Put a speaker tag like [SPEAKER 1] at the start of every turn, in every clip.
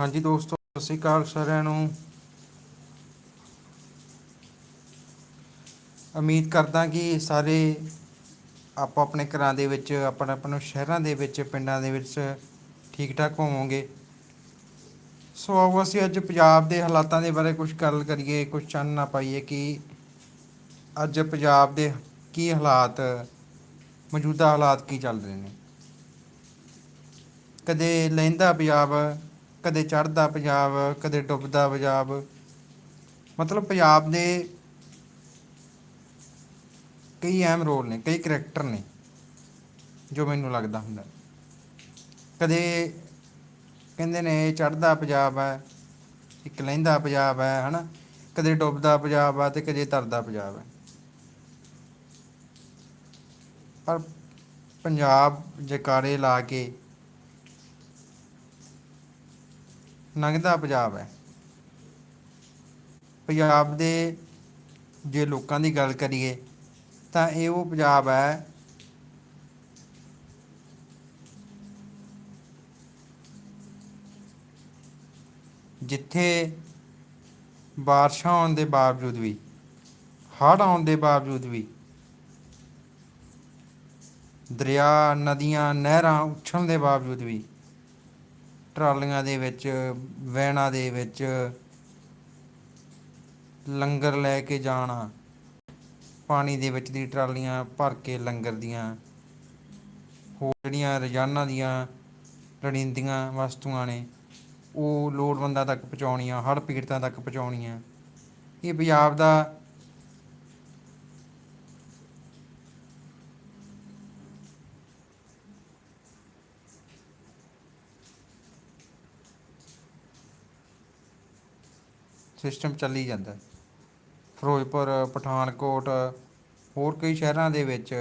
[SPEAKER 1] ਹਾਂਜੀ ਦੋਸਤੋ, ਸਤਿ ਸ਼੍ਰੀ ਅਕਾਲ ਸਾਰਿਆਂ ਨੂੰ। ਉਮੀਦ ਕਰਦਾ ਕਿ ਸਾਰੇ ਆਪੋ ਆਪਣੇ ਘਰਾਂ ਦੇ ਵਿੱਚ ਆਪਣੇ ਆਪਣੇ ਸ਼ਹਿਰਾਂ ਦੇ ਵਿੱਚ, ਪਿੰਡਾਂ ਦੇ ਵਿੱਚ ਠੀਕ ਠਾਕ ਹੋਵੋਗੇ। ਸੋ ਆਓ ਅਸੀਂ ਅੱਜ ਪੰਜਾਬ ਦੇ ਹਾਲਾਤਾਂ ਦੇ ਬਾਰੇ ਕੁਝ ਗੱਲ ਕਰੀਏ ਕੁਝ ਚਾਨਣਾ ਪਾਈਏ ਕਿ ਅੱਜ ਪੰਜਾਬ ਦੇ ਕੀ ਹਾਲਾਤ, ਮੌਜੂਦਾ ਹਾਲਾਤ ਕੀ ਚੱਲ ਰਹੇ ਨੇ। ਕਦੇ ਲਹਿੰਦਾ ਪੰਜਾਬ ਕਦੇ ਚੜ੍ਹਦਾ ਪੰਜਾਬ, ਕਦੇ ਡੁੱਬਦਾ ਪੰਜਾਬ। ਮਤਲਬ ਪੰਜਾਬ ਦੇ ਕਈ ਅਹਿਮ ਰੋਲ ਨੇ, ਕਈ ਕਰੈਕਟਰ ਨੇ, ਜੋ ਮੈਨੂੰ ਲੱਗਦਾ ਹੁੰਦਾ। ਕਦੇ ਕਹਿੰਦੇ ਨੇ ਇਹ ਚੜ੍ਹਦਾ ਪੰਜਾਬ ਹੈ, ਇੱਕ ਲਹਿੰਦਾ ਪੰਜਾਬ ਹੈ, ਹਨਾ? ਕਦੇ ਡੁੱਬਦਾ ਪੰਜਾਬ ਆ ਤੇ ਕਦੇ ਤਰਦਾ ਪੰਜਾਬ ਹੈ। ਪਰ ਪੰਜਾਬ ਜਕਾਰੇ ਲਾ ਕੇ ਲੰਘਦਾ ਪੰਜਾਬ ਹੈ। ਪੰਜਾਬ ਦੇ ਜੇ ਲੋਕਾਂ ਦੀ ਗੱਲ ਕਰੀਏ ਤਾਂ ਇਹ ਉਹ ਪੰਜਾਬ ਹੈ ਜਿੱਥੇ ਬਾਰਿਸ਼ਾਂ ਆਉਣ ਦੇ ਬਾਵਜੂਦ ਵੀ, ਹੜ੍ਹ ਆਉਣ ਦੇ ਬਾਵਜੂਦ ਵੀ ਦਰਿਆ, ਨਦੀਆਂ, ਨਹਿਰਾਂ ਉੱਛਣ ਦੇ ਬਾਵਜੂਦ ਵੀ ਟਰਾਲੀਆਂ ਦੇ ਵਿੱਚ ਵੈਨਾਂ ਦੇ ਵਿੱਚ ਲੰਗਰ ਲੈ ਕੇ ਜਾਣਾ। ਪਾਣੀ ਦੇ ਵਿੱਚ ਦੀ ਟਰਾਲੀਆਂ ਭਰ ਕੇ ਲੰਗਰ ਦੀਆਂ। ਹੋਰ ਜਿਹੜੀਆਂ ਰੋਜ਼ਾਨਾ ਦੀਆਂ ਲੋੜੀਂਦੀਆਂ ਵਸਤੂਆਂ ਨੇ, ਉਹ ਲੋੜਵੰਦਾਂ ਤੱਕ ਪਹੁੰਚਾਉਣੀਆਂ, ਹੜ੍ਹ ਪੀੜਤਾਂ ਤੱਕ ਪਹੁੰਚਾਉਣੀਆਂ। ਇਹ ਪੰਜਾਬ ਦਾ ਸਿਸਟਮ ਚੱਲੀ ਜਾਂਦਾ। ਫਿਰੋਜ਼ਪੁਰ, ਪਠਾਨਕੋਟ, ਹੋਰ ਕਈ ਸ਼ਹਿਰਾਂ ਦੇ ਵਿੱਚ,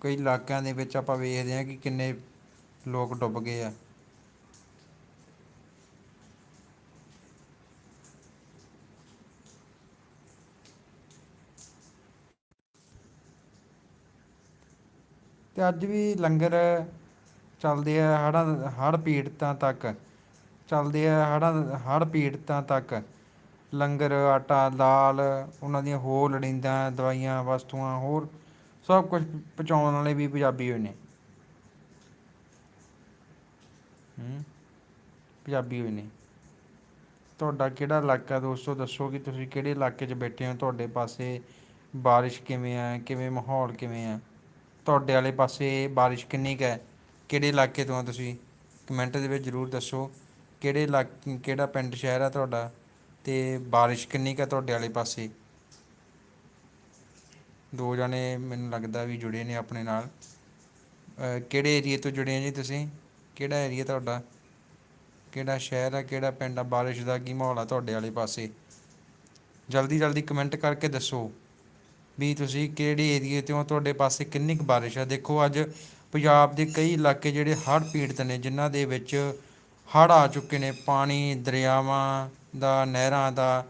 [SPEAKER 1] ਕਈ ਇਲਾਕਿਆਂ ਦੇ ਵਿੱਚ ਆਪਾਂ ਵੇਖਦੇ ਹਾਂ ਕਿ ਕਿੰਨੇ ਲੋਕ ਡੁੱਬ ਗਏ ਆ। ਤੇ ਅੱਜ ਵੀ ਲੰਗਰ ਚੱਲਦੇ ਆ ਹੜ੍ਹਾਂ, ਹੜ੍ਹ ਪੀੜਤਾਂ ਤੱਕ, ਚੱਲਦੇ ਆ ਹੜ੍ਹਾਂ, ਹੜ੍ਹ ਪੀੜਤਾਂ ਤੱਕ। ਲੰਗਰ, ਆਟਾ, ਦਾਲ, ਉਹਨਾਂ ਦੀਆਂ ਹੋਰ ਲੋੜੀਂਦੀਆਂ ਦਵਾਈਆਂ, ਵਸਤੂਆਂ, ਹੋਰ ਸਭ ਕੁਝ ਪਹੁੰਚਾਉਣ ਵਾਲੇ ਵੀ ਪੰਜਾਬੀ ਹੋਏ ਨੇ। ਹੂੰ, ਪੰਜਾਬੀ ਹੋਏ ਨੇ। ਤੁਹਾਡਾ ਕਿਹੜਾ ਇਲਾਕਾ ਦੋਸਤੋ? ਦੱਸੋ ਕਿ ਤੁਸੀਂ ਕਿਹੜੇ ਇਲਾਕੇ 'ਚ ਬੈਠੇ ਹੋ? ਤੁਹਾਡੇ ਪਾਸੇ ਬਾਰਿਸ਼ ਕਿਵੇਂ ਆ? ਕਿਵੇਂ ਮਾਹੌਲ ਕਿਵੇਂ ਆ? ਤੁਹਾਡੇ ਵਾਲੇ ਪਾਸੇ ਬਾਰਿਸ਼ ਕਿੰਨੀ ਕੁ ਹੈ? ਕਿਹੜੇ ਇਲਾਕੇ ਤੋਂ ਆ ਤੁਸੀਂ? ਕਮੈਂਟ ਦੇ ਵਿੱਚ ਜ਼ਰੂਰ ਦੱਸੋ। ਕਿਹੜੇ ਇਲਾਕੇ, ਕਿਹੜਾ ਪਿੰਡ, ਸ਼ਹਿਰ ਆ ਤੁਹਾਡਾ? ਤੇ ਬਾਰਿਸ਼ ਕਿੰਨੀ ਕੁ ਹੈ ਤੁਹਾਡੇ ਵਾਲੇ ਪਾਸੇ? ਦੋ ਜਣੇ ਮੈਨੂੰ ਲੱਗਦਾ ਵੀ ਜੁੜੇ ਨੇ ਆਪਣੇ ਨਾਲ। ਅਹ ਕਿਹੜੇ ਏਰੀਏ ਤੋਂ ਜੁੜੇ ਆ ਜੀ ਤੁਸੀਂ? ਕਿਹੜਾ ਏਰੀਆ ਤੁਹਾਡਾ? ਕਿਹੜਾ ਸ਼ਹਿਰ ਆ, ਕਿਹੜਾ ਪਿੰਡ ਆ? ਬਾਰਿਸ਼ ਦਾ ਕੀ ਮਾਹੌਲ ਆ ਤੁਹਾਡੇ ਵਾਲੇ ਪਾਸੇ? ਜਲਦੀ ਜਲਦੀ ਕਮੈਂਟ ਕਰਕੇ ਦੱਸੋ ਵੀ ਤੁਸੀਂ ਕਿਹੜੇ ਏਰੀਏ ਤੋਂ ਹੋ, ਤੁਹਾਡੇ ਪਾਸੇ ਕਿੰਨੀ ਕੁ ਬਾਰਿਸ਼ ਆ? ਦੇਖੋ, ਅੱਜ ਪੰਜਾਬ ਦੇ ਕਈ ਇਲਾਕੇ ਜਿਹੜੇ ਹੜ੍ਹ ਪੀੜਤ ਨੇ, ਜਿਨ੍ਹਾਂ ਦੇ ਵਿੱਚ ਹੜ੍ਹ ਆ ਚੁੱਕੇ ਨੇ। ਪਾਣੀ, ਦਰਿਆਵਾਂ ਦਾ, ਨਹਿਰਾਂ ਦਾ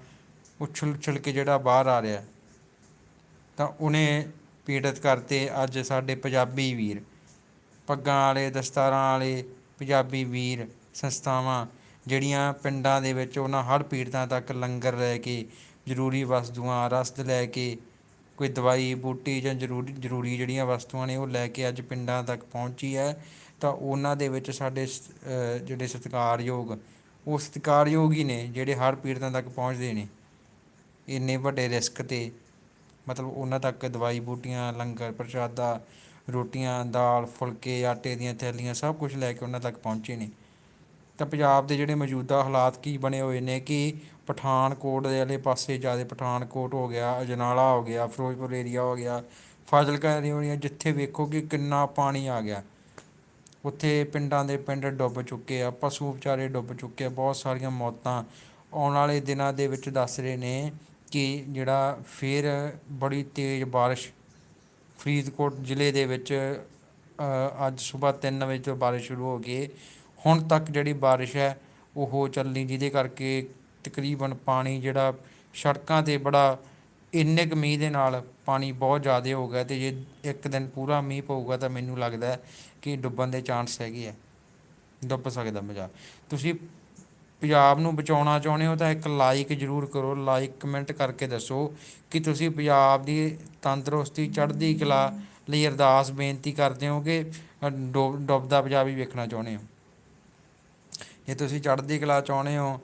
[SPEAKER 1] ਉਛਲ ਉਛਲ ਕੇ ਜਿਹੜਾ ਬਾਹਰ ਆ ਰਿਹਾ। ਤਾਂ ਉਹਨੇ ਪੀੜਤ ਕਰਤੇ ਅੱਜ ਸਾਡੇ ਪੰਜਾਬੀ ਵੀਰ। ਪੱਗਾਂ ਵਾਲੇ, ਦਸਤਾਰਾਂ ਵਾਲੇ ਪੰਜਾਬੀ ਵੀਰ, ਸੰਸਥਾਵਾਂ ਜਿਹੜੀਆਂ ਪਿੰਡਾਂ ਦੇ ਵਿੱਚ ਉਹਨਾਂ ਹੜ੍ਹ ਪੀੜਤਾਂ ਤੱਕ ਲੰਗਰ ਲੈ ਕੇ, ਜ਼ਰੂਰੀ ਵਸਤੂਆਂ, ਰਸਦ ਲੈ ਕੇ, ਕੋਈ ਦਵਾਈ, ਬੂਟੀ ਜਾਂ ਜ਼ਰੂਰੀ ਜ਼ਰੂਰੀ ਜਿਹੜੀਆਂ ਵਸਤੂਆਂ ਨੇ ਉਹ ਲੈ ਕੇ ਅੱਜ ਪਿੰਡਾਂ ਤੱਕ ਪਹੁੰਚੀ ਹੈ। ਤਾਂ ਉਹਨਾਂ ਦੇ ਵਿੱਚ ਸਾਡੇ ਸ- ਜਿਹੜੇ ਸਤਿਕਾਰਯੋਗ ਉਹ ਸਤਿਕਾਰਯੋਗ ਹੀ ਨੇ, ਜਿਹੜੇ ਹਰ ਪੀੜਤਾਂ ਤੱਕ ਪਹੁੰਚਦੇ ਨੇ। ਇੰਨੇ ਵੱਡੇ ਰਿਸਕ 'ਤੇ, ਮਤਲਬ ਉਹਨਾਂ ਤੱਕ ਦਵਾਈ ਬੂਟੀਆਂ, ਲੰਗਰ ਪ੍ਰਸ਼ਾਦਾ, ਰੋਟੀਆਂ, ਦਾਲ, ਫੁਲਕੇ, ਆਟੇ ਦੀਆਂ ਥੈਲੀਆਂ, ਸਭ ਕੁਝ ਲੈ ਕੇ ਉਹਨਾਂ ਤੱਕ ਪਹੁੰਚੇ ਨੇ। ਤਾਂ ਪੰਜਾਬ ਦੇ ਜਿਹੜੇ ਮੌਜੂਦਾ ਹਾਲਾਤ ਕੀ ਬਣੇ ਹੋਏ ਨੇ ਕਿ ਪਠਾਨਕੋਟ ਦੇ ਵਾਲੇ ਪਾਸੇ ਜ਼ਿਆਦਾ ਪਠਾਨਕੋਟ ਹੋ ਗਿਆ, ਅਜਨਾਲਾ ਹੋ ਗਿਆ, ਫਿਰੋਜ਼ਪੁਰ ਏਰੀਆ ਹੋ ਗਿਆ, ਫਾਜ਼ਿਲਕਾ ਏਰੀਆ ਹੋ ਗਿਆ ਜਿੱਥੇ ਵੇਖੋ ਕਿ ਕਿੰਨਾ ਪਾਣੀ ਆ ਗਿਆ। ਉੱਥੇ ਪਿੰਡਾਂ ਦੇ ਪਿੰਡ ਡੁੱਬ ਚੁੱਕੇ ਆ, ਪਸ਼ੂ ਵਿਚਾਰੇ ਡੁੱਬ ਚੁੱਕੇ ਆ, ਬਹੁਤ ਸਾਰੀਆਂ ਮੌਤਾਂ। ਆਉਣ ਵਾਲੇ ਦਿਨਾਂ ਦੇ ਵਿੱਚ ਦੱਸ ਰਹੇ ਨੇ ਕਿ ਜਿਹੜਾ ਫਿਰ ਬੜੀ ਤੇਜ਼ ਬਾਰਿਸ਼ ਫਰੀਦਕੋਟ ਜ਼ਿਲ੍ਹੇ ਦੇ ਵਿੱਚ ਅੱਜ ਸਵੇਰ 3 ਵਜੇ ਤੋਂ ਬਾਰਿਸ਼ ਸ਼ੁਰੂ ਹੋ ਗਈ। ਹੁਣ ਤੱਕ ਜਿਹੜੀ ਬਾਰਿਸ਼ ਹੈ, ਉਹ ਚੱਲਣੀ ਜਿਹਦੇ ਕਰਕੇ ਤਕਰੀਬਨ ਪਾਣੀ ਜਿਹੜਾ ਸੜਕਾਂ 'ਤੇ ਬੜਾ ਇੰਨੇ ਕੁ ਮੀਂਹ ਦੇ ਨਾਲ ਪਾਣੀ ਬਹੁਤ ਜ਼ਿਆਦਾ ਹੋ ਗਿਆ ਅਤੇ ਜੇ ਇੱਕ ਦਿਨ ਪੂਰਾ ਮੀਂਹ ਪਊਗਾ ਤਾਂ ਮੈਨੂੰ ਲੱਗਦਾ ਕਿ ਡੁੱਬਣ ਦੇ ਚਾਂਸ ਹੈਗੇ ਆ ਡੁੱਬ ਸਕਦਾ ਮਜ਼ਾ। ਤੁਸੀਂ ਪੰਜਾਬ ਨੂੰ ਬਚਾਉਣਾ ਚਾਹੁੰਦੇ ਹੋ ਤਾਂ ਇੱਕ ਲਾਈਕ ਜ਼ਰੂਰ ਕਰੋ ਲਾਈਕ ਕਮੈਂਟ ਕਰਕੇ ਦੱਸੋ ਕਿ ਤੁਸੀਂ ਪੰਜਾਬ ਦੀ ਤੰਦਰੁਸਤੀ ਚੜ੍ਹਦੀ ਕਲਾ ਲਈ ਅਰਦਾਸ ਬੇਨਤੀ ਕਰਦੇ ਹੋ ਕਿ ਅ, ਡੁੱਬਦਾ ਪੰਜਾਬ ਹੀ ਵੇਖਣਾ ਚਾਹੁੰਦੇ ਹੋ। ਜੇ ਤੁਸੀਂ ਚੜ੍ਹਦੀ ਕਲਾ ਚਾਹੁੰਦੇ ਹੋ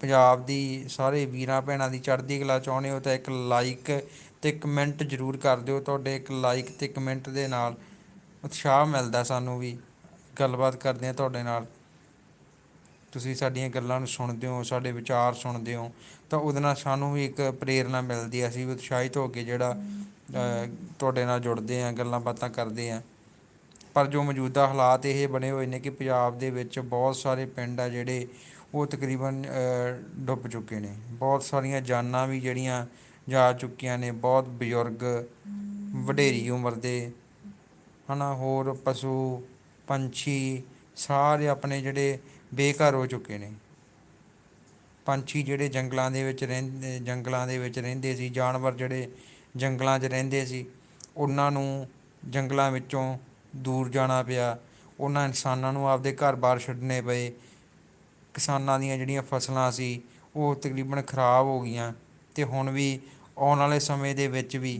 [SPEAKER 1] ਪੰਜਾਬ ਦੀ ਸਾਰੇ ਵੀਰਾਂ ਭੈਣਾਂ ਦੀ ਚੜ੍ਹਦੀ ਕਲਾ ਚਾਹੁੰਦੇ ਹੋ ਤਾਂ ਇੱਕ ਲਾਈਕ ਅਤੇ ਕਮੈਂਟ ਜ਼ਰੂਰ ਕਰ ਦਿਓ। ਤੁਹਾਡੇ ਇੱਕ ਲਾਈਕ ਅਤੇ ਕਮੈਂਟ ਦੇ ਨਾਲ ਉਤਸ਼ਾਹ ਮਿਲਦਾ ਸਾਨੂੰ ਵੀ। ਗੱਲਬਾਤ ਕਰਦੇ ਹਾਂ ਤੁਹਾਡੇ ਨਾਲ। ਤੁਸੀਂ ਸਾਡੀਆਂ ਗੱਲਾਂ ਨੂੰ ਸੁਣਦੇ ਹੋ, ਸਾਡੇ ਵਿਚਾਰ ਸੁਣਦੇ ਹੋ, ਤਾਂ ਉਹਦੇ ਨਾਲ ਸਾਨੂੰ ਵੀ ਇੱਕ ਪ੍ਰੇਰਨਾ ਮਿਲਦੀ ਹੈ। ਅਸੀਂ ਵੀ ਉਤਸ਼ਾਹਿਤ ਹੋ ਕੇ ਜਿਹੜਾ ਤੁਹਾਡੇ ਨਾਲ ਜੁੜਦੇ ਹਾਂ, ਗੱਲਾਂ ਬਾਤਾਂ ਕਰਦੇ ਹਾਂ। ਪਰ ਜੋ ਮੌਜੂਦਾ ਹਾਲਾਤ ਇਹ ਬਣੇ ਹੋਏ ਨੇ ਕਿ ਪੰਜਾਬ ਦੇ ਵਿੱਚ ਬਹੁਤ ਸਾਰੇ ਪਿੰਡ ਆ ਜਿਹੜੇ ਉਹ ਤਕਰੀਬਨ ਡੁੱਬ ਚੁੱਕੇ ਨੇ। ਬਹੁਤ ਸਾਰੀਆਂ ਜਾਨਾਂ ਵੀ ਜਿਹੜੀਆਂ ਜਾ ਚੁੱਕੀਆਂ ਨੇ। ਬਹੁਤ ਬਜ਼ੁਰਗ ਵਡੇਰੀ ਉਮਰ ਦੇ, ਹਨਾ, ਹੋਰ ਪਸ਼ੂ, ਪੰਛੀ, ਸਾਰੇ ਆਪਣੇ ਜਿਹੜੇ ਬੇਘਰ ਹੋ ਚੁੱਕੇ ਨੇ। ਪੰਛੀ ਜਿਹੜੇ ਜੰਗਲਾਂ ਦੇ ਵਿੱਚ ਰਹਿੰਦੇ, ਜੰਗਲਾਂ ਦੇ ਵਿੱਚ ਰਹਿੰਦੇ ਸੀ, ਜਾਨਵਰ ਜਿਹੜੇ ਜੰਗਲਾਂ 'ਚ ਰਹਿੰਦੇ ਸੀ, ਉਹਨਾਂ ਨੂੰ ਜੰਗਲਾਂ ਵਿੱਚੋਂ ਦੂਰ ਜਾਣਾ ਪਿਆ। ਉਹਨਾਂ ਇਨਸਾਨਾਂ ਨੂੰ ਆਪਦੇ ਘਰ-ਬਾਰ ਛੱਡਣੇ ਪਏ। ਕਿਸਾਨਾਂ ਦੀਆਂ ਜਿਹੜੀਆਂ ਫਸਲਾਂ ਸੀ, ਉਹ ਤਕਰੀਬਨ ਖਰਾਬ ਹੋ ਗਈਆਂ ਅਤੇ ਹੁਣ ਵੀ ਆਉਣ ਵਾਲੇ ਸਮੇਂ ਦੇ ਵਿੱਚ ਵੀ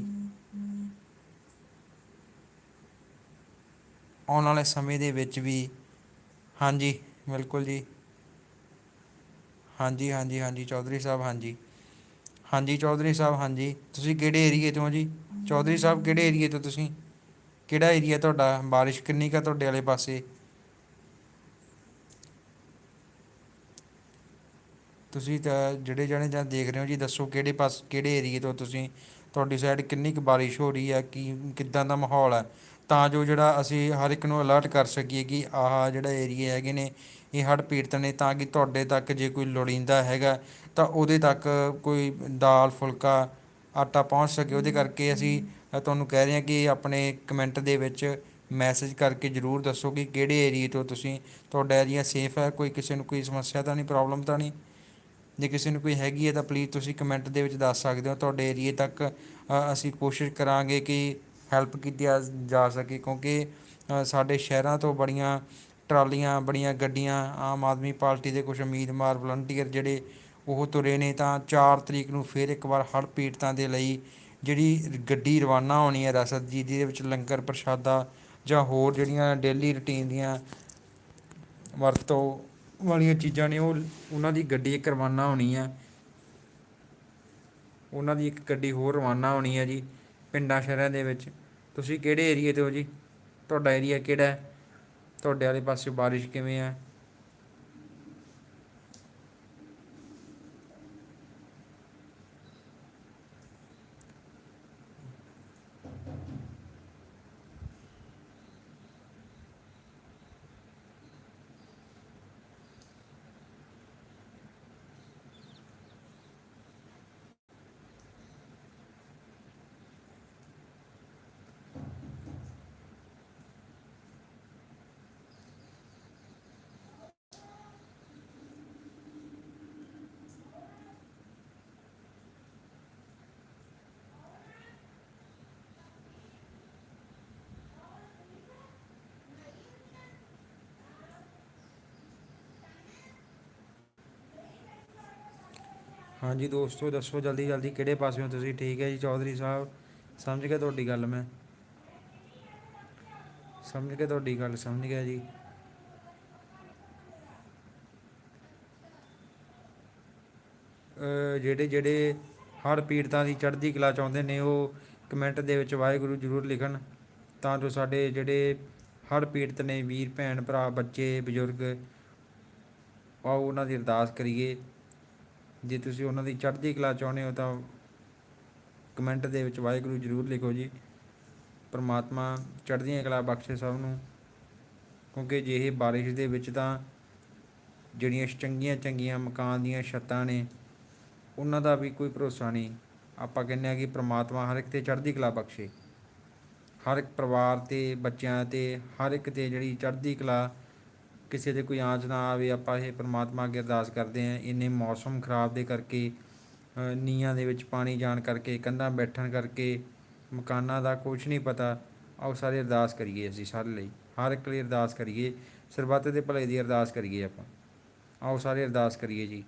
[SPEAKER 1] ਆਉਣ ਵਾਲੇ ਸਮੇਂ ਦੇ ਵਿੱਚ ਵੀ ਹਾਂਜੀ, ਬਿਲਕੁਲ ਜੀ। ਹਾਂਜੀ ਹਾਂਜੀ ਹਾਂਜੀ, ਚੌਧਰੀ ਸਾਹਿਬ, ਹਾਂਜੀ। ਹਾਂਜੀ, ਚੌਧਰੀ ਸਾਹਿਬ, ਹਾਂਜੀ। ਤੁਸੀਂ ਕਿਹੜੇ ਏਰੀਏ ਤੋਂ ਜੀ? ਚੌਧਰੀ ਸਾਹਿਬ, ਕਿਹੜੇ ਏਰੀਏ ਤੋਂ ਤੁਸੀਂ? ਕਿਹੜਾ ਏਰੀਆ ਤੁਹਾਡਾ? ਬਾਰਿਸ਼ ਕਿੰਨੀ ਕਾ ਤੁਹਾਡੇ ਵਾਲੇ ਪਾਸੇ? ਤੁਸੀਂ ਤਾਂ ਜਿਹੜੇ ਜਾਣੇ ਜਾਂ ਦੇਖ ਰਹੇ ਹੋ ਜੀ, ਦੱਸੋ ਕਿਹੜੇ ਪਾਸ, ਕਿਹੜੇ ਏਰੀਏ ਤੋਂ ਤੁਸੀਂ, ਤੁਹਾਡੀ ਸਾਈਡ ਕਿੰਨੀ ਕੁ ਬਾਰਿਸ਼ ਹੋ ਰਹੀ ਹੈ ਕੀ, ਕਿੱਦਾਂ ਦਾ ਮਾਹੌਲ ਹੈ ਤਾਂ ਜੋ ਜਿਹੜਾ ਅਸੀਂ ਹਰ ਇੱਕ ਨੂੰ ਅਲਰਟ ਕਰ ਸਕੀਏ ਕਿ ਆਹ ਜਿਹੜਾ ਏਰੀਏ ਹੈਗੇ ਨੇ, ਇਹ ਹੜ੍ਹ ਪੀੜਤ ਨੇ, ਤਾਂ ਕਿ ਤੁਹਾਡੇ ਤੱਕ ਜੇ ਕੋਈ ਲੋੜੀਂਦਾ ਹੈਗਾ, ਤਾਂ ਉਹਦੇ ਤੱਕ ਕੋਈ ਦਾਲ, ਫੁਲਕਾ, ਆਟਾ ਪਹੁੰਚ ਸਕੇ। ਉਹਦੇ ਕਰਕੇ ਅਸੀਂ ਤੁਹਾਨੂੰ ਕਹਿ ਰਹੇ ਹਾਂ ਕਿ ਆਪਣੇ ਕਮੈਂਟ ਦੇ ਵਿੱਚ ਮੈਸੇਜ ਕਰਕੇ ਜ਼ਰੂਰ ਦੱਸੋ ਕਿ ਕਿਹੜੇ ਏਰੀਏ ਤੋਂ ਤੁਸੀਂ, ਤੁਹਾਡਾ ਏਰੀਆ ਸੇਫ ਹੈ ਕੋਈ ਕਿਸੇ ਨੂੰ ਕੋਈ ਸਮੱਸਿਆ ਤਾਂ ਨਹੀਂ ਪ੍ਰੋਬਲਮ ਤਾਂ ਨਹੀਂ? ਜੇ ਕਿਸੇ ਨੂੰ ਕੋਈ ਹੈਗੀ ਹੈ ਤਾਂ ਪਲੀਜ਼ ਤੁਸੀਂ ਕਮੈਂਟ ਦੇ ਵਿੱਚ ਦੱਸ ਸਕਦੇ ਹੋ, ਤੁਹਾਡੇ ਏਰੀਏ ਤੱਕ ਅਸੀਂ ਕੋਸ਼ਿਸ਼ ਕਰਾਂਗੇ ਕਿ ਹੈਲਪ ਕੀਤੀ ਜਾ- ਸਕੇ, ਕਿਉਂਕਿ ਸਾਡੇ ਸ਼ਹਿਰਾਂ ਤੋਂ ਬੜੀਆਂ ਟਰਾਲੀਆਂ, ਬੜੀਆਂ ਗੱਡੀਆਂ ਆਮ ਆਦਮੀ ਪਾਰਟੀ ਦੇ ਕੁਝ ਉਮੀਦਵਾਰ ਵਲੰਟੀਅਰ ਜਿਹੜੇ ਉਹ ਤੁਰੇ ਨੇ ਤਾਂ 4 ਤਰੀਕ ਨੂੰ ਫਿਰ ਇੱਕ ਵਾਰ ਹੜ੍ਹ ਪੀੜਤਾਂ ਦੇ ਲਈ ਜਿਹੜੀ ਗੱਡੀ ਰਵਾਨਾ ਹੋਣੀ ਹੈ ਰਸਦ ਜੀ, ਜਿਹਦੇ ਵਿੱਚ ਲੰਗਰ ਪ੍ਰਸ਼ਾਦਾ ਜਾਂ ਹੋਰ ਜਿਹੜੀਆਂ ਡੇਲੀ ਰੁਟੀਨ ਦੀਆਂ ਵਰਤੋਂ ਵਾਲੀਆਂ ਚੀਜ਼ਾਂ ਨੇ, ਉਹ ਉਹਨਾਂ ਦੀ ਗੱਡੀ ਇੱਕ ਰਵਾਨਾ ਹੋਣੀ ਹੈ ਉਹਨਾਂ ਦੀ ਇੱਕ ਗੱਡੀ ਹੋਰ ਰਵਾਨਾ ਹੋਣੀ ਹੈ ਜੀ, ਪਿੰਡਾਂ ਸ਼ਹਿਰਾਂ ਦੇ ਵਿੱਚ। ਤੁਸੀਂ ਕਿਹੜੇ ਏਰੀਏ ਤੋਂ ਹੋ ਜੀ? ਤੁਹਾਡਾ ਏਰੀਆ ਕਿਹੜਾ ਹੈ? ਤੁਹਾਡੇ ਵਾਲੇ ਪਾਸੇ ਬਾਰਿਸ਼ ਕਿਵੇਂ ਹੈ ਹਾਂਜੀ ਦੋਸਤੋ, ਦੱਸੋ ਜਲਦੀ ਜਲਦੀ ਕਿਹੜੇ ਪਾਸਿਓਂ ਤੁਸੀਂ? ਠੀਕ ਹੈ ਜੀ, ਚੌਧਰੀ ਸਾਹਿਬ, ਸਮਝ ਗਿਆ ਤੁਹਾਡੀ ਗੱਲ ਮੈਂ? ਸਮਝ ਗਿਆ ਤੁਹਾਡੀ ਗੱਲ, ਸਮਝ ਗਿਆ ਜੀ। ਜਿਹੜੇ ਜਿਹੜੇ ਹਰ ਪੀੜਤਾਂ ਦੀ ਚੜ੍ਹਦੀ ਕਲਾ ਚਾਹੁੰਦੇ ਨੇ, ਉਹ ਕਮੈਂਟ ਦੇ ਵਿੱਚ ਵਾਹਿਗੁਰੂ ਜ਼ਰੂਰ ਲਿਖਣ। ਤਾਂ ਜੋ ਸਾਡੇ ਜਿਹੜੇ ਹਰ ਪੀੜਤ ਨੇ, ਵੀਰ, ਭੈਣ, ਭਰਾ, ਬੱਚੇ, ਬਜ਼ੁਰਗ, ਆਓ ਉਹਨਾਂ ਦੀ ਅਰਦਾਸ ਕਰੀਏ। ਜੇ ਤੁਸੀਂ ਉਹਨਾਂ ਦੀ ਚੜ੍ਹਦੀ ਕਲਾ ਚਾਹੁੰਦੇ ਹੋ ਤਾਂ ਕਮੈਂਟ ਦੇ ਵਿੱਚ ਵਾਹਿਗੁਰੂ ਜ਼ਰੂਰ ਲਿਖੋ ਜੀ। ਪਰਮਾਤਮਾ ਚੜ੍ਹਦੀਆਂ ਕਲਾ ਬਖਸ਼ੇ ਸਭ ਨੂੰ। ਕਿਉਂਕਿ ਜੇ ਇਹ ਬਾਰਿਸ਼ ਦੇ ਵਿੱਚ ਤਾਂ ਜਿਹੜੀਆਂ ਚੰਗੀਆਂ ਚੰਗੀਆਂ ਮਕਾਨ ਦੀਆਂ ਛੱਤਾਂ ਨੇ, ਉਹਨਾਂ ਦਾ ਵੀ ਕੋਈ ਭਰੋਸਾ ਨਹੀਂ। ਆਪਾਂ ਕਹਿੰਦੇ ਆ ਕਿ ਪ੍ਰਮਾਤਮਾ ਹਰ ਇੱਕ ਤੇ ਚੜ੍ਹਦੀ ਕਲਾ ਬਖਸ਼ੇ। ਹਰ ਇੱਕ ਪਰਿਵਾਰ ਤੇ, ਬੱਚਿਆਂ ਤੇ, ਹਰ ਇੱਕ ਤੇ ਜਿਹੜੀ ਚੜ੍ਹਦੀ ਕਲਾ ਕਿਸੇ ਦੇ ਕੋਈ ਆਂਚ ਨਾ ਆਵੇ ਆਪਾਂ ਇਹ ਪ੍ਰਮਾਤਮਾ ਅੱਗੇ ਅਰਦਾਸ ਕਰਦੇ ਹਾਂ ਇੰਨੇ ਮੌਸਮ ਖਰਾਬ ਦੇ ਕਰਕੇ ਅ, ਨੀਹਾਂ ਦੇ ਵਿੱਚ ਪਾਣੀ ਜਾਣ ਕਰਕੇ ਕੰਧਾਂ ਬੈਠਣ ਕਰਕੇ ਮਕਾਨਾਂ ਦਾ ਕੁਝ ਨਹੀਂ ਪਤਾ ਆਓ ਸਾਰੇ ਅਰਦਾਸ ਕਰੀਏ ਅਸੀਂ ਸਾਰੇ ਲਈ। ਹਰ ਇੱਕ ਲਈ ਅਰਦਾਸ ਕਰੀਏ ਸਰਬੱਤ ਦੇ ਭਲੇ ਦੀ ਅਰਦਾਸ ਕਰੀਏ ਆਪਾਂ। ਆਓ ਸਾਰੇ ਅਰਦਾਸ ਕਰੀਏ ਜੀ।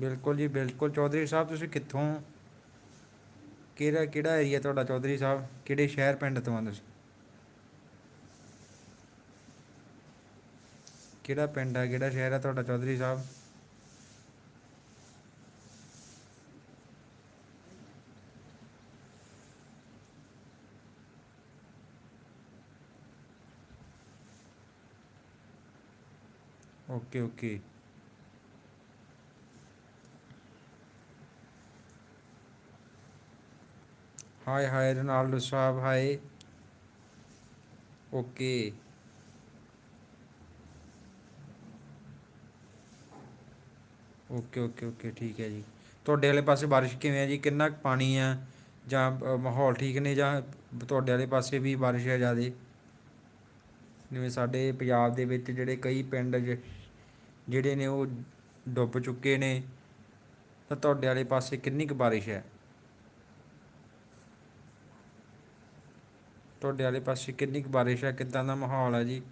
[SPEAKER 1] ਬਿਲਕੁਲ ਜੀ, ਬਿਲਕੁਲ। ਚੌਧਰੀ ਸਾਹਿਬ, ਤੁਸੀਂ ਕਿੱਥੋਂ, ਕਿਹੜਾ ਕਿਹੜਾ ਏਰੀਆ ਤੁਹਾਡਾ ਚੌਧਰੀ ਸਾਹਿਬ? ਕਿਹੜੇ ਸ਼ਹਿਰ, ਪਿੰਡ ਤੋਂ ਆ ਤੁਸੀਂ? ਕਿਹੜਾ ਪਿੰਡ ਆ, ਕਿਹੜਾ ਸ਼ਹਿਰ ਆ ਤੁਹਾਡਾ ਚੌਧਰੀ ਸਾਹਿਬ? Okay okay. ਹਾਏ ਹਾਏ ਰੋਨਾਲਡੋ ਸਾਹਿਬ, ਹਾਏ। ਓਕੇ। ਓਕੇ ਓਕੇ ਓਕੇ, ਠੀਕ ਹੈ ਜੀ। ਤੁਹਾਡੇ ਵਾਲੇ ਪਾਸੇ ਬਾਰਿਸ਼ ਕਿਵੇਂ ਹੈ ਜੀ? ਕਿੰਨਾ ਕੁ ਪਾਣੀ ਆ ਜਾਂ ਮਾਹੌਲ ਠੀਕ ਨੇ ਜਾਂ ਤੁਹਾਡੇ ਵਾਲੇ ਪਾਸੇ ਵੀ ਬਾਰਿਸ਼ ਹੈ ਜ਼ਿਆਦਾ? ਜਿਵੇਂ ਸਾਡੇ ਪੰਜਾਬ ਦੇ ਵਿੱਚ ਜਿਹੜੇ ਕਈ ਪਿੰਡ ਜਿਹੜੇ ਨੇ ਉਹ ਡੁੱਬ ਚੁੱਕੇ ਨੇ, ਤਾਂ ਤੁਹਾਡੇ ਵਾਲੇ ਪਾਸੇ ਕਿੰਨੀ ਕੁ ਬਾਰਿਸ਼ ਹੈ? ਤੁਹਾਡੇ ਵਾਲੇ ਪਾਸੇ ਕਿੰਨੀ ਕੁ ਬਾਰਿਸ਼ ਹੈ, ਕਿੱਦਾਂ ਦਾ ਮਾਹੌਲ ਹੈ ਜੀ?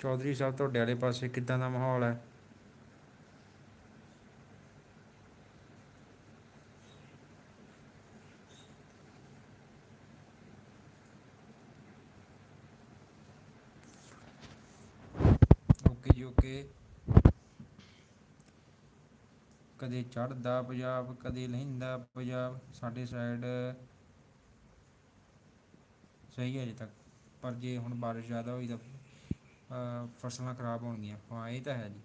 [SPEAKER 1] ਚੌਧਰੀ ਸਾਹਿਬ, ਤੁਹਾਡੇ ਵਾਲੇ ਪਾਸੇ ਕਿੱਦਾਂ ਦਾ ਮਾਹੌਲ ਹੈ ਓਕੇ ਜੀ ਓਕੇ ਕਦੇ ਚੜਦਾ ਪੰਜਾਬ, ਕਦੇ ਲਹਿੰਦਾ ਪੰਜਾਬ। ਸਾਡੇ ਸਾਈਡ ਸਹੀ ਹੈ ਅਜੇ ਤੱਕ, ਪਰ ਜੇ ਹੁਣ ਬਾਰਿਸ਼ ਜ਼ਿਆਦਾ ਹੋਈ ਤਾਂ ਫਸਲਾਂ ਖਰਾਬ ਹੋਣਗੀਆਂ। ਹਾਂ, ਇਹ ਤਾਂ ਹੈ ਜੀ।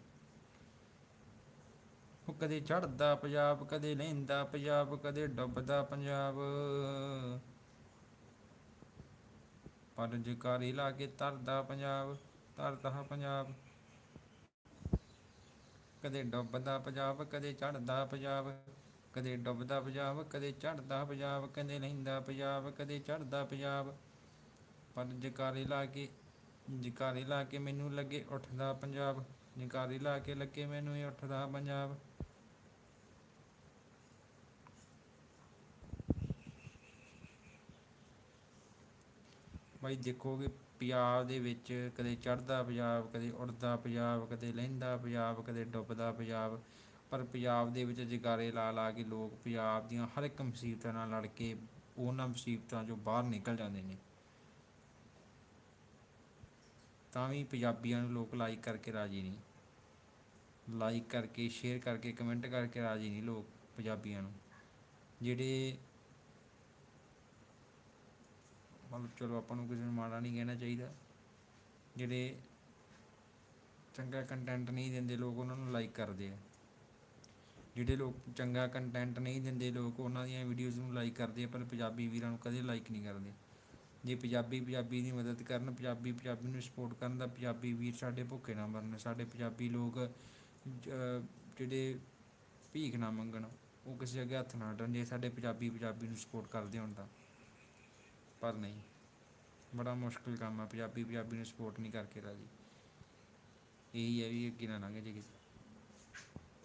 [SPEAKER 1] ਉਹ ਕਦੇ ਚੜਦਾ ਪੰਜਾਬ, ਕਦੇ ਲਹਿੰਦਾ ਪੰਜਾਬ, ਕਦੇ ਡੁੱਬਦਾ ਪੰਜਾਬ। ਪਰ ਜਕਾਰੀ ਲਾ ਕੇ ਤਰਦਾ ਪੰਜਾਬ ਤਰਦਾ ਪੰਜਾਬ ਕਦੇ ਡੁੱਬਦਾ ਪੰਜਾਬ, ਕਦੇ ਚੜਦਾ ਪੰਜਾਬ। ਕਦੇ ਡੁੱਬਦਾ ਪੰਜਾਬ, ਕਦੇ ਚੜਦਾ ਪੰਜਾਬ, ਕਦੇ ਲਹਿੰਦਾ ਪੰਜਾਬ, ਕਦੇ ਚੜਦਾ ਪੰਜਾਬ। ਪਰ ਜਕਾਰੇ ਲਾ ਕੇ, ਜਕਾਰੇ ਲਾ ਕੇ ਮੈਨੂੰ ਲੱਗੇ ਉੱਠਦਾ ਪੰਜਾਬ। ਜਕਾਰੇ ਲਾ ਕੇ ਲੱਗੇ ਮੈਨੂੰ ਇਹ ਉੱਠਦਾ ਪੰਜਾਬ। ਬਾਈ ਦੇਖੋਗੇ ਪੰਜਾਬ ਦੇ ਵਿੱਚ ਕਦੇ ਚੜ੍ਹਦਾ ਪੰਜਾਬ, ਕਦੇ ਉੱਡਦਾ ਪੰਜਾਬ, ਕਦੇ ਲਹਿੰਦਾ ਪੰਜਾਬ, ਕਦੇ ਡੁੱਬਦਾ ਪੰਜਾਬ, ਪਰ ਪੰਜਾਬ ਦੇ ਵਿੱਚ ਜਗਾਰੇ ਲਾ ਲਾ ਕੇ ਲੋਕ ਪੰਜਾਬ ਦੀਆਂ ਹਰ ਇੱਕ ਮੁਸੀਬਤਾਂ ਨਾਲ ਲੜ ਕੇ ਉਹਨਾਂ ਮੁਸੀਬਤਾਂ ਚੋਂ ਬਾਹਰ ਨਿਕਲ ਜਾਂਦੇ ਨੇ। ਤਾਂ ਵੀ ਪੰਜਾਬੀਆਂ ਨੂੰ ਲੋਕ ਲਾਈਕ ਕਰਕੇ ਰਾਜੀ ਨਹੀਂ। ਲਾਈਕ ਕਰਕੇ ਸ਼ੇਅਰ ਕਰਕੇ ਕਮੈਂਟ ਕਰਕੇ ਰਾਜੀ ਨਹੀਂ ਲੋਕ ਪੰਜਾਬੀਆਂ ਨੂੰ। ਜਿਹੜੇ ਮਤਲਬ ਚਲੋ ਆਪਾਂ ਨੂੰ ਕਿਸੇ ਨੂੰ ਮਾੜਾ ਨਹੀਂ ਕਹਿਣਾ ਚਾਹੀਦਾ। ਜਿਹੜੇ ਚੰਗਾ ਕੰਟੈਂਟ ਨਹੀਂ ਦਿੰਦੇ ਲੋਕ, ਉਹਨਾਂ ਨੂੰ ਲਾਈਕ ਕਰਦੇ ਆ। ਜਿਹੜੇ ਲੋਕ ਚੰਗਾ ਕੰਟੈਂਟ ਨਹੀਂ ਦਿੰਦੇ ਲੋਕ, ਉਹਨਾਂ ਦੀਆਂ ਵੀਡੀਓਜ਼ ਨੂੰ ਲਾਈਕ ਕਰਦੇ ਆ, ਪਰ ਪੰਜਾਬੀ ਵੀਰਾਂ ਨੂੰ ਕਦੇ ਲਾਈਕ ਨਹੀਂ ਕਰਦੇ। ਜੇ ਪੰਜਾਬੀ ਪੰਜਾਬੀ ਦੀ ਮਦਦ ਕਰਨ, ਪੰਜਾਬੀ ਪੰਜਾਬੀ ਨੂੰ ਸਪੋਰਟ ਕਰਨ ਤਾਂ ਪੰਜਾਬੀ ਵੀਰ ਸਾਡੇ ਭੁੱਖੇ ਨਾ ਮਰਨ। ਸਾਡੇ ਪੰਜਾਬੀ ਲੋਕ ਜਿਹੜੇ ਭੀਖ ਨਾ ਮੰਗਣ, ਉਹ ਕਿਸੇ ਅੱਗੇ ਹੱਥ ਨਾ ਅੱਡਣ ਜੇ ਸਾਡੇ ਪੰਜਾਬੀ ਪੰਜਾਬੀ ਨੂੰ ਸਪੋਰਟ ਕਰਦੇ ਹੋਣ ਤਾਂ। ਪਰ ਨਹੀਂ। ਬੜਾ ਮੁਸ਼ਕਿਲ ਕੰਮ ਆ, ਪੰਜਾਬੀ ਪੰਜਾਬੀ ਨੂੰ ਸਪੋਰਟ ਨਹੀਂ ਕਰਕੇ ਰਾਜੀ। ਇਹੀ ਹੈ ਵੀ ਅੱਗੇ ਨਾ ਲੰਘ ਜੇ ਕਿਸੇ।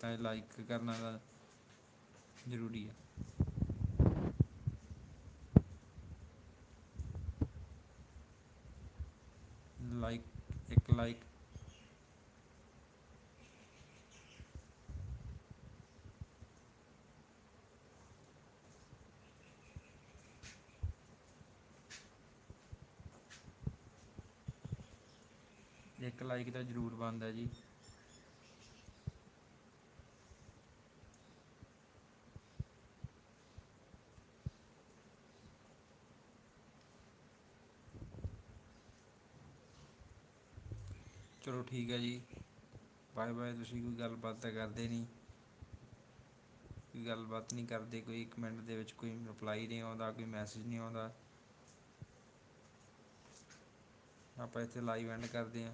[SPEAKER 1] ਤਾਂ ਲਾਈਕ ਕਰਨਾ ਦਾ ਜ਼ਰੂਰੀ ਆ। ਲਾਈਕ ਇੱਕ ਲਾਈਕ ਇੱਕ ਲਾਈਕ ਤਾਂ ਜ਼ਰੂਰ ਬਣਦਾ ਜੀ। ਚਲੋ ਠੀਕ ਹੈ ਜੀ। ਬਾਏ ਬਾਏ, ਤੁਸੀਂ ਕੋਈ ਗੱਲਬਾਤ ਤਾਂ ਕਰਦੇ ਨਹੀਂ। ਕੋਈ ਗੱਲਬਾਤ ਨਹੀਂ ਕਰਦੇ, ਕੋਈ ਕਮੈਂਟ ਦੇ ਵਿੱਚ ਕੋਈ ਰਿਪਲਾਈ ਨਹੀਂ ਆਉਂਦਾ, ਕੋਈ ਮੈਸੇਜ ਨਹੀਂ ਆਉਂਦਾ। ਆਪਾਂ ਇੱਥੇ ਲਾਈਵ ਐਂਡ ਕਰਦੇ ਹਾਂ।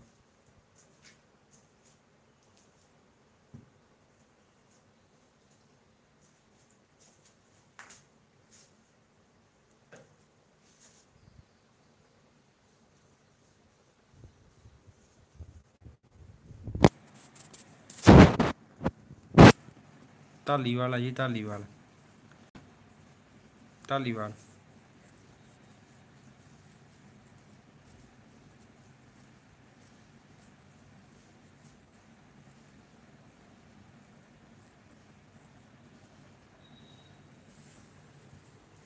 [SPEAKER 1] ਧਾਲੀਵਾਲ ਆ ਜੀ ਧਾਲੀਵਾਲ ਧਾਲੀਵਾਲ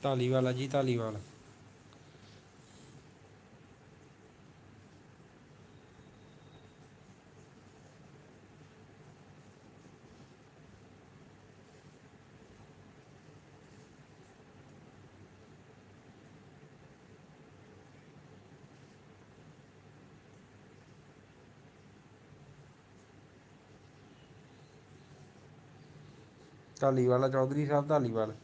[SPEAKER 1] ਧਾਲੀਵਾਲ ਆ ਜੀ ਧਾਲੀਵਾਲ ਧਾਲੀਵਾਲ ਆ, ਚੌਧਰੀ ਸਾਹਿਬ ਧਾਲੀਵਾਲ।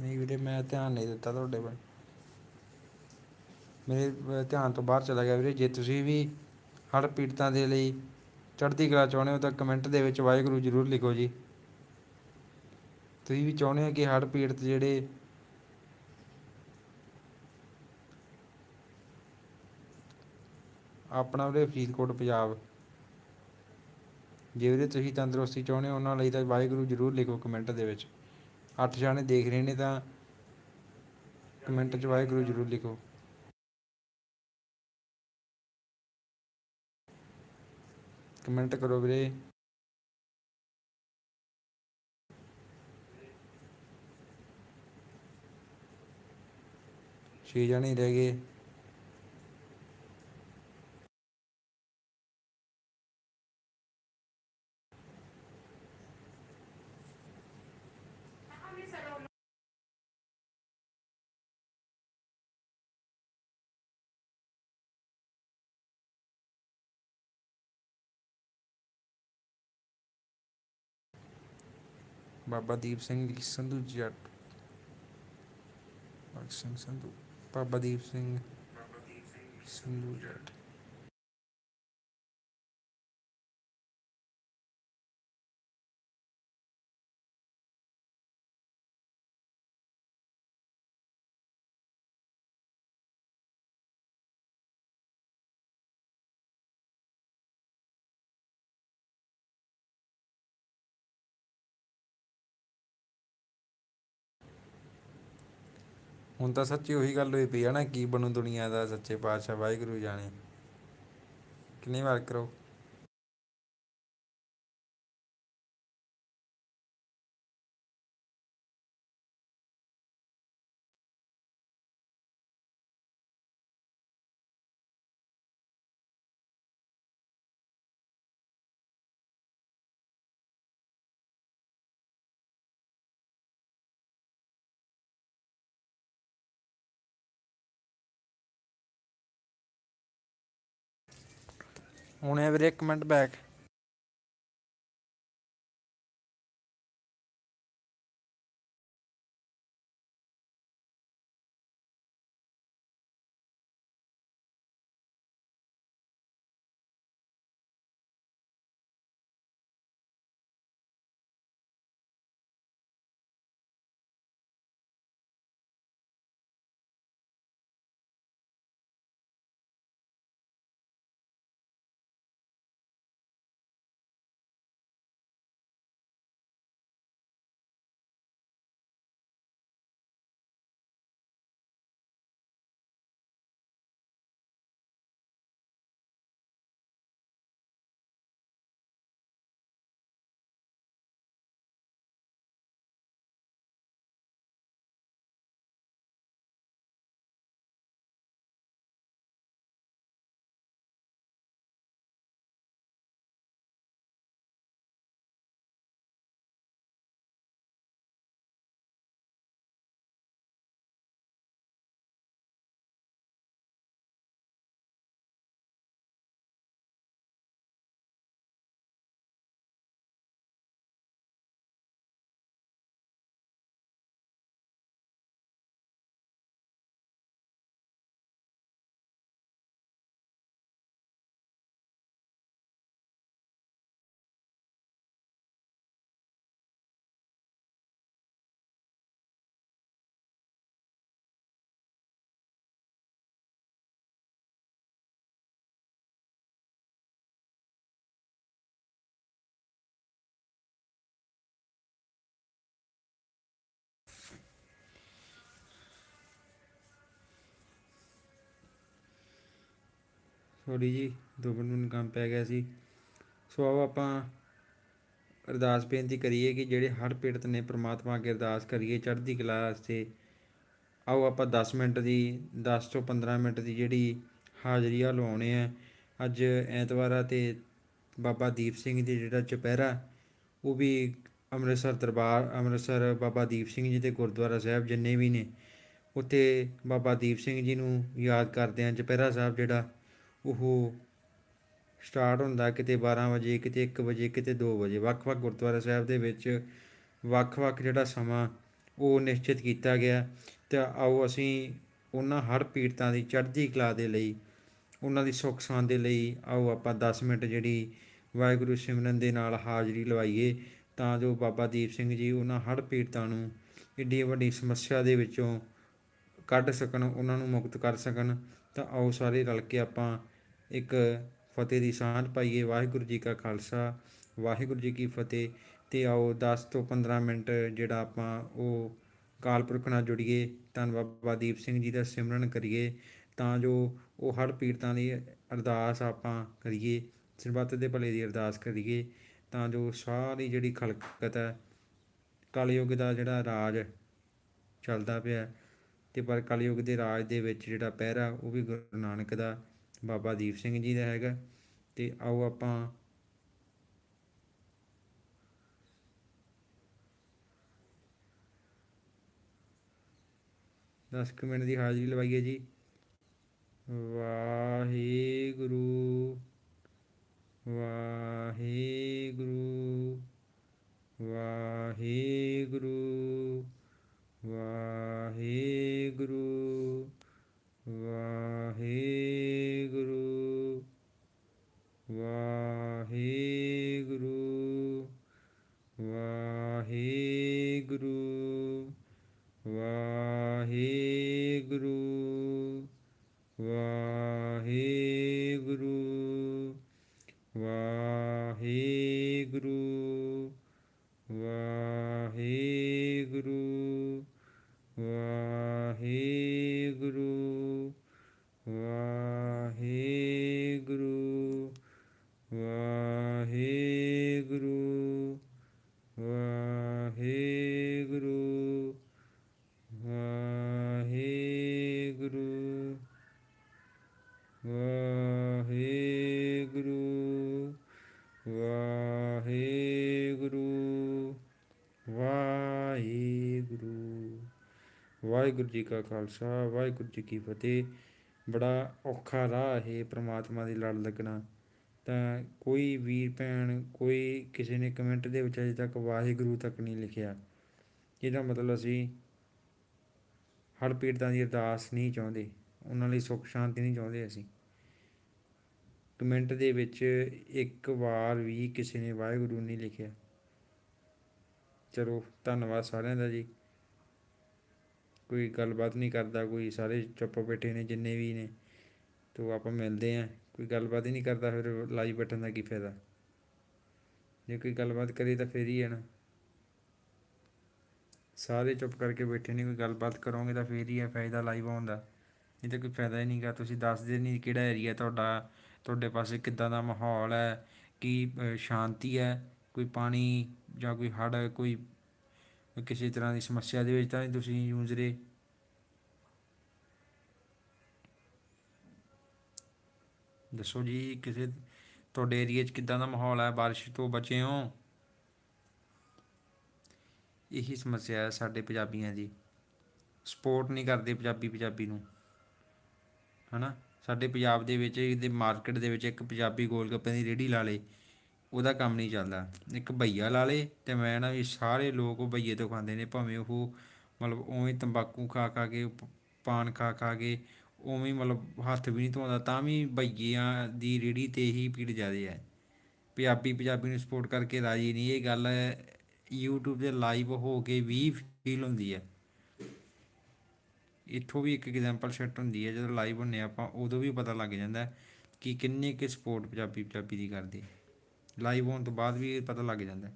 [SPEAKER 1] ਨਹੀਂ ਵੀਰੇ, ਮੈਂ ਧਿਆਨ ਨਹੀਂ ਦਿੱਤਾ ਤੁਹਾਡੇ ਵੱਲ। ਮੇਰੇ ਧਿਆਨ ਤੋਂ ਬਾਹਰ ਚਲਾ ਗਿਆ ਵੀਰੇ। ਜੇ ਤੁਸੀਂ ਵੀ ਹੜ੍ਹ ਪੀੜਤਾਂ ਦੇ ਲਈ ਚੜ੍ਹਦੀ ਕਲਾ ਚਾਹੁੰਦੇ ਹੋ ਤਾਂ ਕਮੈਂਟ ਦੇ ਵਿੱਚ ਵਾਹਿਗੁਰੂ ਜ਼ਰੂਰ ਲਿਖੋ ਜੀ। ਤੁਸੀਂ ਵੀ ਚਾਹੁੰਦੇ ਹੋ ਕਿ ਹੜ੍ਹ ਪੀੜਤ ਜਿਹੜੇ ਆਪਣਾ ਵੀਰੇ ਫਰੀਦਕੋਟ, ਪੰਜਾਬ, ਜੇ ਵੀਰੇ ਤੁਸੀਂ ਤੰਦਰੁਸਤੀ ਚਾਹੁੰਦੇ ਹੋ, ਉਹਨਾਂ ਲਈ ਤਾਂ ਵਾਹਿਗੁਰੂ ਜ਼ਰੂਰ ਲਿਖੋ ਕਮੈਂਟ ਦੇ ਵਿੱਚ। ਅੱਠ ਜਾਣੇ ਦੇਖ ਰਹੇ ਨੇ ਤਾਂ ਕਮੈਂਟ 'ਚ ਵਾਹਿਗੁਰੂ ਜ਼ਰੂਰ ਲਿਖੋ। ਕਮੈਂਟ ਕਰੋ ਵੀਰੇ। ਛੇ ਜਾਣੇ ਰਹਿ ਗਏ। ਬਾਬਾ ਦੀਪ ਸਿੰਘ ਜੀ ਸੰਧੂ ਜੱਟ ਭਗਤ ਸਿੰਘ ਸੰਧੂ ਬਾਬਾ ਦੀਪ ਸਿੰਘ ਸੰਧੂ ਜੱਟ ਹੁਣ ਤਾਂ ਸੱਚੀ ਉਹੀ ਗੱਲ ਹੋਈ ਪਈ ਆ ਨਾ, ਕੀ ਬਣੂ ਦੁਨੀਆ ਦਾ ਸੱਚੇ ਪਾਤਸ਼ਾਹ, ਵਾਹਿਗੁਰੂ ਜਾਣੇ। ਕਿੰਨੀ ਵਾਰ ਕਰੋ। ਹੁਣੇ ਵੀਰੇ ਇੱਕ ਮਿੰਟ ਬੈਕ। ਸੌਰੀ ਜੀ ਦੋ ਮਿੰਟ ਮੈਨੂੰ ਕੰਮ ਪੈ ਗਿਆ ਸੀ। ਸੋ ਆਓ ਆਪਾਂ ਅਰਦਾਸ ਬੇਨਤੀ ਕਰੀਏ ਕਿ ਜਿਹੜੇ ਹਰ ਪੀੜਤ ਨੇ ਪ੍ਰਮਾਤਮਾ ਅੱਗੇ ਅਰਦਾਸ ਕਰੀਏ, ਚੜ੍ਹਦੀ ਕਲਾ ਵਾਸਤੇ। ਆਓ ਆਪਾਂ 10 ਮਿੰਟ ਦੀ 10 ਤੋਂ 15 ਮਿੰਟ ਦੀ ਜਿਹੜੀ ਹਾਜ਼ਰੀ ਆ ਲਵਾਉਣੇ ਆ। ਅੱਜ ਐਤਵਾਰ ਆ ਤੇ ਬਾਬਾ ਦੀਪ ਸਿੰਘ ਜੀ ਜਿਹੜਾ ਚੁਪਹਿਰਾ, ਉਹ ਵੀ ਅੰਮ੍ਰਿਤਸਰ ਦਰਬਾਰ, ਅੰਮ੍ਰਿਤਸਰ ਬਾਬਾ ਦੀਪ ਸਿੰਘ ਜੀ ਦੇ ਗੁਰਦੁਆਰਾ ਸਾਹਿਬ ਜਿੰਨੇ ਵੀ ਨੇ, ਉੱਥੇ ਬਾਬਾ ਦੀਪ ਸਿੰਘ ਜੀ ਨੂੰ ਯਾਦ ਕਰਦੇ ਆ। ਚੁਪਹਿਰਾ ਸਾਹਿਬ ਜਿਹੜਾ ਉਹ ਸਟਾਰਟ ਹੁੰਦਾ ਕਿਤੇ 12 ਵਜੇ, ਕਿਤੇ 1 ਵਜੇ, ਕਿਤੇ 2 ਵਜੇ। ਵੱਖ-ਵੱਖ ਗੁਰਦੁਆਰਾ ਸਾਹਿਬ ਦੇ ਵਿੱਚ ਵੱਖ-ਵੱਖ ਜਿਹੜਾ ਸਮਾਂ ਉਹ ਨਿਸ਼ਚਿਤ ਕੀਤਾ ਗਿਆ। ਤੇ ਆਓ ਅਸੀਂ ਉਹਨਾਂ ਹਰ ਪੀੜਤਾਂ ਦੀ ਚੜ੍ਹਦੀ ਕਲਾ ਦੇ ਲਈ, ਉਹਨਾਂ ਦੀ ਸੁੱਖ ਸਾਂਦ ਦੇ ਲਈ ਆਓ ਆਪਾਂ 10 ਮਿੰਟ ਜਿਹੜੀ ਵਾਹਿਗੁਰੂ ਸਿਮਰਨ ਦੇ ਨਾਲ ਹਾਜ਼ਰੀ ਲਵਾਈਏ। ਤਾਂ ਜੋ ਬਾਬਾ ਦੀਪ ਸਿੰਘ ਜੀ ਉਹਨਾਂ ਹਰ ਪੀੜਤਾਂ ਨੂੰ ਏਡੀ ਵੱਡੀ ਸਮੱਸਿਆ ਦੇ ਵਿੱਚੋਂ ਕੱਢ ਸਕਣ, ਉਹਨਾਂ ਨੂੰ ਮੁਕਤ ਕਰ ਸਕਣ। ਤਾਂ ਆਓ ਸਾਰੇ ਰਲ ਕੇ ਆਪਾਂ ਇੱਕ ਫਤਿਹ ਦੀ ਸਾਂਝ ਪਾਈਏ, ਵਾਹਿਗੁਰੂ ਜੀ ਕਾ ਖਾਲਸਾ, ਵਾਹਿਗੁਰੂ ਜੀ ਕੀ ਫਤਿਹ। ਤੇ ਆਓ 10 ਤੋਂ 15 ਮਿੰਟ ਜਿਹੜਾ ਆਪਾਂ ਉਹ ਕਾਲ ਪੁਰਖ ਨਾਲ ਜੁੜੀਏ, ਧੰਨ ਬਾਬਾ ਦੀਪ ਸਿੰਘ ਜੀ ਦਾ ਸਿਮਰਨ ਕਰੀਏ, ਤਾਂ ਜੋ ਉਹ ਹਰ ਪੀੜਤਾਂ ਦੀ ਅਰਦਾਸ ਆਪਾਂ ਕਰੀਏ, ਸਰਬੱਤ ਦੇ ਭਲੇ ਦੀ ਅਰਦਾਸ ਕਰੀਏ, ਤਾਂ ਜੋ ਸਾਰੀ ਜਿਹੜੀ ਖਲਕਤ ਹੈ, ਕਲਯੁਗ ਦਾ ਜਿਹੜਾ ਰਾਜ ਚੱਲਦਾ ਪਿਆ ਤੇ ਪਰ ਕਲਯੁਗ ਦੇ ਰਾਜ ਦੇ ਵਿੱਚ ਜਿਹੜਾ ਪਹਿਰਾ ਉਹ ਵੀ ਗੁਰੂ ਨਾਨਕ ਦਾ ਬਾਬਾ ਦੀਪ ਸਿੰਘ ਜੀ ਦਾ ਹੈਗਾ। ਤੇ ਆਓ ਆਪਾਂ ਦਸ ਕੁ ਮਿੰਟ ਦੀ ਹਾਜ਼ਰੀ ਲਵਾਈਏ ਜੀ। ਵਾਹਿਗੁਰੂ ਵਾਹਿਗੁਰੂ ਵਾਹਿਗੁਰੂ। ਵਾਹਿਗੁਰੂ ਵਾਹਿਗੁਰੂ ਵਾਹਿਗੁਰੂ ਵਾਹਿਗੁਰੂ ਵਾਹਿਗੁਰੂ। ਵਾਹਿਗੁਰੂ ਜੀ ਕਾ ਖਾਲਸਾ, ਵਾਹਿਗੁਰੂ ਜੀ ਕੀ ਫਤਿਹ। ਬੜਾ ਔਖਾ ਰਾਹ ਹੈ ਪ੍ਰਮਾਤਮਾ ਦੀ ਲੜ ਲੱਗਣਾ। ਤਾਂ ਕੋਈ ਵੀਰ ਭੈਣ, ਕੋਈ ਕਿਸੇ ਨੇ ਕਮੈਂਟ ਦੇ ਵਿੱਚ ਅਜੇ ਤੱਕ ਵਾਹਿਗੁਰੂ ਤੱਕ ਨਹੀਂ ਲਿਖਿਆ। ਇਹਦਾ ਮਤਲਬ ਅਸੀਂ ਹਰ ਪੀੜਤਾਂ ਦੀ ਅਰਦਾਸ ਨਹੀਂ ਚਾਹੁੰਦੇ। ਉਹਨਾਂ ਲਈ ਸੁੱਖ ਸ਼ਾਂਤੀ ਨਹੀਂ ਚਾਹੁੰਦੇ ਅਸੀਂ। ਕਮੈਂਟ ਦੇ ਵਿੱਚ ਇੱਕ ਵਾਰ ਵੀ ਕਿਸੇ ਨੇ ਵਾਹਿਗੁਰੂ ਨਹੀਂ ਲਿਖਿਆ। ਚਲੋ, ਧੰਨਵਾਦ ਸਾਰਿਆਂ ਦਾ ਜੀ। ਕੋਈ ਗੱਲਬਾਤ ਨਹੀਂ ਕਰਦਾ, ਕੋਈ ਸਾਰੇ ਚੁੱਪ ਬੈਠੇ ਨੇ, ਜਿੰਨੇ ਵੀ ਨੇ। ਤੋ ਆਪਾਂ ਮਿਲਦੇ ਆਂ ਕੋਈ ਗੱਲਬਾਤ ਹੀ ਨਹੀਂ ਕਰਦਾ, ਫਿਰ ਲਾਈਵ ਬੈਠਣ ਦਾ ਕੀ ਫਾਇਦਾ? ਜੇ ਕੋਈ ਗੱਲਬਾਤ ਕਰੇ ਤਾਂ ਫੇਰ ਹੀ ਹੈ ਨਾ। ਸਾਰੇ ਚੁੱਪ ਕਰਕੇ ਬੈਠੇ ਨੇ, ਕੋਈ ਗੱਲਬਾਤ ਕਰੋਗੇ ਤਾਂ ਫੇਰ ਹੀ ਹੈ ਫਾਇਦਾ ਲਾਈਵ ਆਉਣ ਦਾ। ਨਹੀਂ ਤਾਂ ਕੋਈ ਫਾਇਦਾ ਹੀ ਨਹੀਂਗਾ, ਤੁਸੀਂ ਦੱਸਦੇ ਨਹੀਂ ਕਿਹੜਾ ਏਰੀਆ ਤੁਹਾਡਾ, ਤੁਹਾਡੇ ਪਾਸੇ ਕਿੱਦਾਂ ਦਾ ਮਾਹੌਲ ਹੈ, ਕੀ ਸ਼ਾਂਤੀ ਹੈ, ਕੋਈ ਪਾਣੀ ਜਾਂ ਕੋਈ ਹੜ੍ਹ, ਕੋਈ ਕਿਸੇ ਤਰ੍ਹਾਂ ਦੀ ਸਮੱਸਿਆ ਦੇ ਵਿੱਚ ਤਾਂ ਨਹੀਂ ਤੁਸੀਂ ਜੂਝ ਰਹੇ? ਦੱਸੋ ਜੀ, ਕਿਸੇ, ਤੁਹਾਡੇ ਏਰੀਆ 'ਚ ਕਿੱਦਾਂ ਦਾ ਮਾਹੌਲ ਹੈ, ਬਾਰਿਸ਼ ਤੋਂ ਬਚੇ ਹੋ? ਇਹੀ ਸਮੱਸਿਆ ਹੈ ਸਾਡੇ ਪੰਜਾਬੀਆਂ ਦੀ। ਸਪੋਰਟ ਨਹੀਂ ਕਰਦੇ ਪੰਜਾਬੀ ਪੰਜਾਬੀ ਨੂੰ। ਹਨਾ? ਸਾਡੇ ਪੰਜਾਬ ਦੇ ਵਿੱਚ ਇਹਦੇ ਮਾਰਕੀਟ ਦੇ ਵਿੱਚ ਇੱਕ ਪੰਜਾਬੀ ਗੋਲਗੱਪੇ ਦੀ ਰੇਹੜੀ ਲਾ ਲੇ, ਉਹਦਾ ਕੰਮ ਨਹੀਂ ਚੱਲਦਾ। ਇੱਕ ਭਈਆ ਲਾ ਲੇ ਤੇ ਮੈਂ ਨਾ ਵੀ ਸਾਰੇ ਲੋਕ ਉਹ ਭਈਏ ਤੋਂ ਖਾਂਦੇ ਨੇ, ਭਾਵੇਂ ਉਹ ਮਤਲਬ ਉਵੇਂ ਤੰਬਾਕੂ ਖਾ ਖਾ ਕੇ ਪ- ਪਾਨ ਖਾ ਖਾ ਕੇ ਉਵੇਂ ਹੀ ਮਤਲਬ ਹੱਥ ਵੀ ਨਹੀਂ ਧੋਂਦਾ, ਤਾਂ ਵੀ ਭਈਆਂ ਦੀ ਰੇਹੜੀ ਤੇ ਹੀ ਭੀੜ ਜ਼ਿਆਦੇ ਹੈ। ਪੰਜਾਬੀ ਪੰਜਾਬੀ ਨੂੰ ਸਪੋਰਟ ਕਰਕੇ ਰਾਜੀ ਨਹੀਂ, ਇਹ ਗੱਲ YouTube ਤੇ ਲਾਈਵ ਹੋ ਕੇ ਵੀ ਫੀਲ ਹੁੰਦੀ ਹੈ। ਇੱਥੋਂ ਵੀ ਇੱਕ ਐਗਜ਼ਾਮਪਲ ਸੈੱਟ ਹੁੰਦੀ ਹੈ, ਜਦੋਂ ਲਾਈਵ ਹੁੰਨੇ ਆਪਾਂ, ਉਦੋਂ ਵੀ ਪਤਾ ਲੱਗ ਜਾਂਦਾ ਕਿ ਕਿੰਨੇ ਕਿ ਸਪੋਰਟ ਪੰਜਾਬੀ ਪੰਜਾਬੀ ਦੀ ਕਰਦੇ। ਲਾਈਵ ਹੋਣ ਤੋਂ ਬਾਅਦ ਵੀ ਪਤਾ ਲੱਗ ਜਾਂਦਾ